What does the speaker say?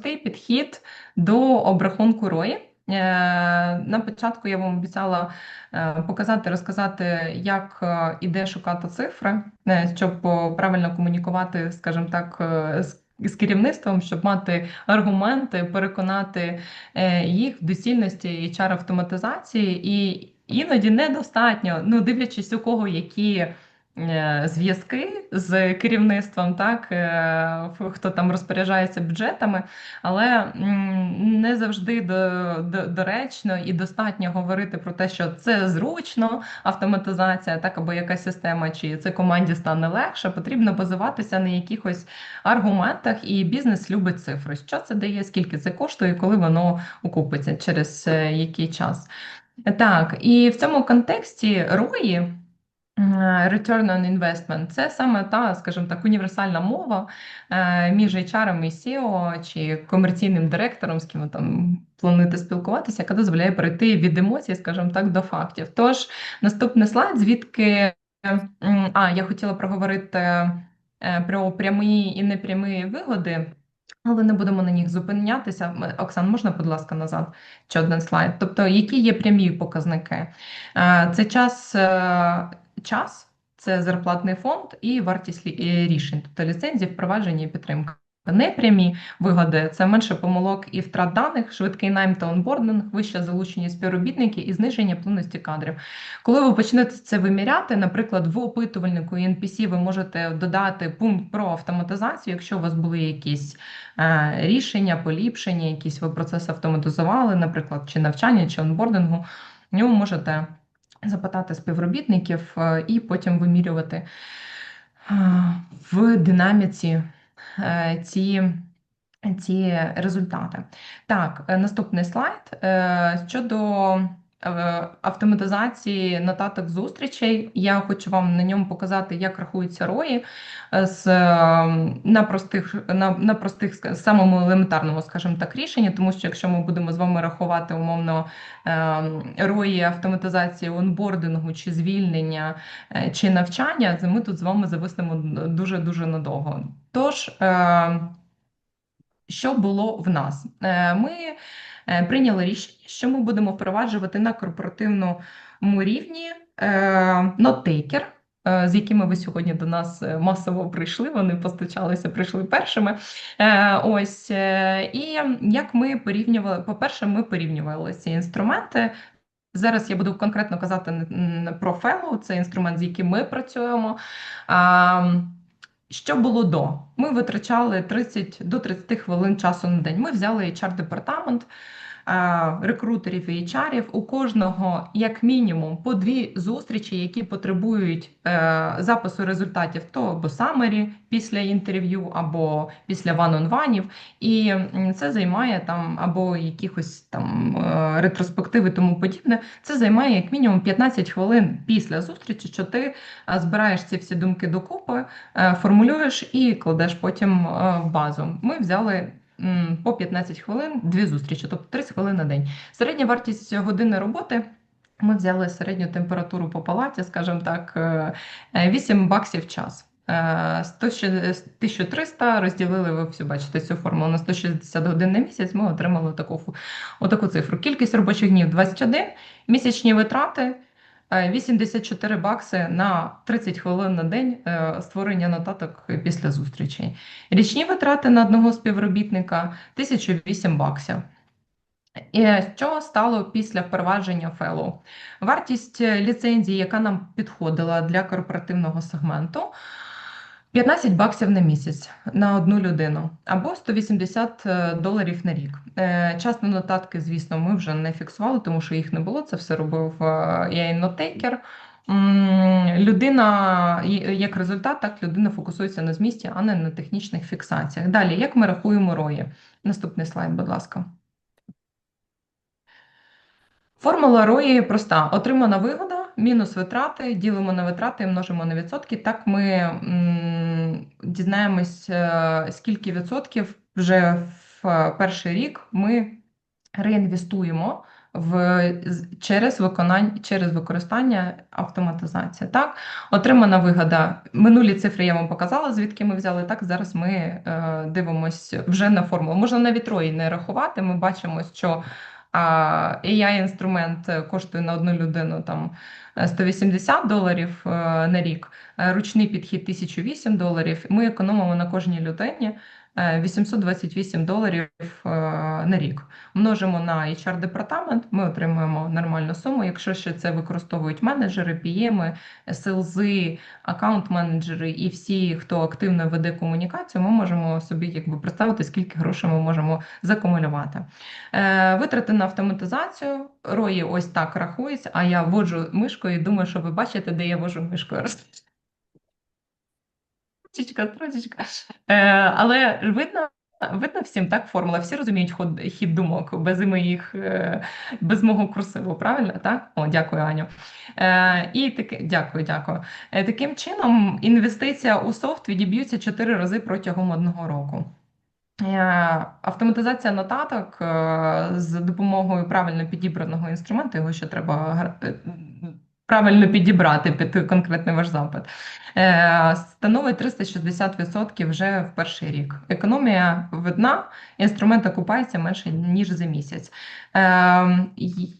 простий підхід до обрахунку рої. Е, на початку я вам обіцяла е, показати, розказати, як е, іде шукати цифри, щоб правильно комунікувати, скажімо так, з керівництвом, щоб мати аргументи, переконати їх в доцільності hr автоматизації, і іноді недостатньо, ну дивлячись у кого які. Е, зв'язки з керівництвом, так е, хто там розпоряджається бюджетами, але не завжди доречно і достатньо говорити про те, що це зручно, автоматизація, так або якась система, чи це команді стане легше. Потрібно базуватися на якихось аргументах, і бізнес любить цифри. Що це дає, скільки це коштує, коли воно окупиться, через е, який час. Так, і в цьому контексті рої. Return on investment – це саме та, скажімо так, універсальна мова е, між HR і SEO чи комерційним директором, з ким ви там плануєте спілкуватися, яка дозволяє перейти від емоцій, скажімо так, до фактів. Тож наступний слайд, звідки а я хотіла проговорити е, про прямі і непрямі вигоди. Але не будемо на них зупинятися. Оксан, можна, будь ласка, назад ще один слайд. Тобто, які є прямі показники? Е, це час час це зарплатний фонд і вартість рішень, тобто ліцензії, впровадження і підтримка. Непрямі вигоди це менше помилок і втрат даних, швидкий найм та онбординг, вища залучення співробітників і зниження плинності кадрів. Коли ви почнете це виміряти, наприклад, в опитувальнику і NPC ви можете додати пункт про автоматизацію, якщо у вас були якісь е, рішення, поліпшення, якісь ви процеси автоматизували, наприклад, чи навчання, чи онбордингу, ньому можете запитати співробітників е, і потім вимірювати е, в динаміці е, ці ці результати. Так, наступний слайд щодо автоматизації нотаток зустрічей. Я хочу вам на ньому показати, як рахуються рої е, з на простих, на, на простих, самому елементарному, скажімо так, рішенні, тому що якщо ми будемо з вами рахувати умовно е, рої автоматизації онбордингу чи звільнення чи навчання, ми тут з вами зависнемо дуже дуже надовго. Тож, що було в нас? Ми Е, прийняли рішення, що ми будемо впроваджувати на корпоративному рівні нотейкер. Е, з якими ви сьогодні до нас е, масово прийшли, вони постачалися, прийшли першими. Ось і як ми порівнювали, по-перше, ми порівнювали ці інструменти. Зараз я буду конкретно казати про Fellow, це інструмент, з яким ми працюємо. Що було до? Ми витрачали 30 до 30 хвилин часу на день. Ми взяли HR-департамент рекрутерів і HR, у кожного, як мінімум, по дві зустрічі, які потребують е, запису результатів, то або самері після інтерв'ю, або після ван-он-ванів. І це займає там або якихось там е, ретроспективи, тому подібне. Це займає як мінімум 15 хвилин після зустрічі, що ти е, збираєш ці всі думки докупи, формулюєш і кладеш потім в базу. Ми взяли по 15 хвилин, дві зустрічі, тобто 30 хвилин на день. Середня вартість години роботи. Ми взяли середню температуру по палаті, скажімо так, 8 е, баксів в час. 1300 е, розділили, ви всі бачите цю формулу на 160 годин на місяць. Ми отримали таку, отаку цифру. Кількість робочих днів 21, місячні витрати 84 бакси на 30 хвилин на день е, створення нотаток після зустрічей. Річні витрати на одного співробітника 1008 баксів. І Що стало після впровадження Fellow? Вартість ліцензії, яка нам підходила для корпоративного сегменту. 15 баксів на місяць на одну людину або 180 е, доларів на рік. Е, час на нотатки, звісно, ми вже не фіксували, тому що їх не було. Це все робив я нотейкер. Людина, як результат, так людина фокусується на змісті, а не на технічних фіксаціях. Далі, як ми рахуємо рої? Наступний слайд, будь ласка. Формула рої проста: отримана вигода мінус витрати, ділимо на витрати і множимо на відсотки. Так ми дізнаємось, е, скільки відсотків вже в перший рік ми реінвестуємо в через виконання через використання автоматизації. Так, отримана вигода. Минулі цифри я вам показала, звідки ми взяли. Так, зараз ми е, дивимося вже на формулу. Можна навіть рої не рахувати. Ми бачимо, що а, AI-інструмент коштує на одну людину там е, 180 доларів е, на рік, е, ручний підхід 1008 доларів. Ми економимо на кожній людині е, 828 доларів е, на рік. Множимо на HR-департамент, ми отримуємо нормальну суму. Якщо ще це використовують менеджери, PM, селзи, аккаунт-менеджери і всі, хто активно веде комунікацію, ми можемо собі якби представити, скільки грошей ми можемо закумулювати. Е, Витрати на автоматизацію. Рої ось так рахується, а я воджу мишкою і думаю, що ви бачите, де я вожу мишкою. Трошечка, трошечка. Е, але видно, видно всім так формула. Всі розуміють ход, хід думок без моїх, е, без мого курсиву, правильно? Так? О, дякую, Аню. Е, і таки, дякую, дякую. Е, таким чином, інвестиція у софт відіб'ються 4 рази протягом одного року. Е, Автоматизація нотаток з допомогою правильно підібраного інструменту, його ще треба правильно підібрати під конкретний ваш запит, е, становить 360% вже в перший рік. Економія видна, інструмент окупається менше ніж за місяць. Е, й-